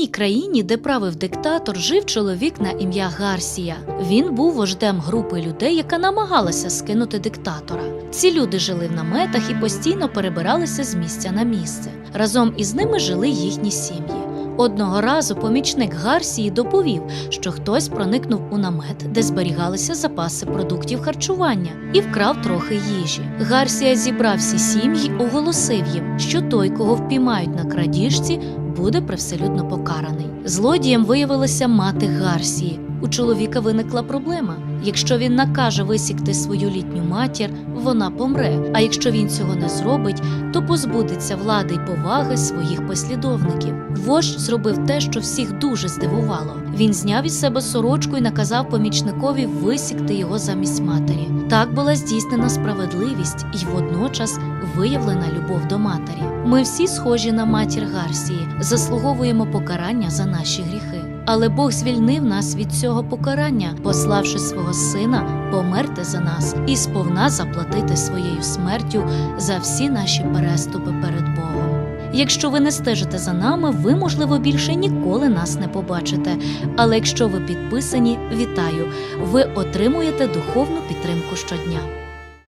одній країні, де правив диктатор, жив чоловік на ім'я Гарсія. Він був вождем групи людей, яка намагалася скинути диктатора. Ці люди жили в наметах і постійно перебиралися з місця на місце. Разом із ними жили їхні сім'ї. Одного разу помічник Гарсії доповів, що хтось проникнув у намет, де зберігалися запаси продуктів харчування, і вкрав трохи їжі. Гарсія зібрав всі сім'ї, оголосив їм, що той, кого впіймають на крадіжці, буде привселюдно покараний. Злодієм виявилася мати Гарсії. У чоловіка виникла проблема. Якщо він накаже висікти свою літню матір, вона помре. А якщо він цього не зробить, то позбудеться влади й поваги своїх послідовників. Вождь зробив те, що всіх дуже здивувало. Він зняв із себе сорочку і наказав помічникові висікти його замість матері. Так була здійснена справедливість і водночас виявлена любов до матері. Ми всі схожі на матір Гарсії, заслуговуємо покарання за наші гріхи. Але Бог звільнив нас від цього покарання, пославши свого сина померти за нас і сповна заплатити своєю смертю за всі наші переступи перед Богом. Якщо ви не стежите за нами, ви, можливо, більше ніколи нас не побачите. Але якщо ви підписані, вітаю! Ви отримуєте духовну підтримку щодня.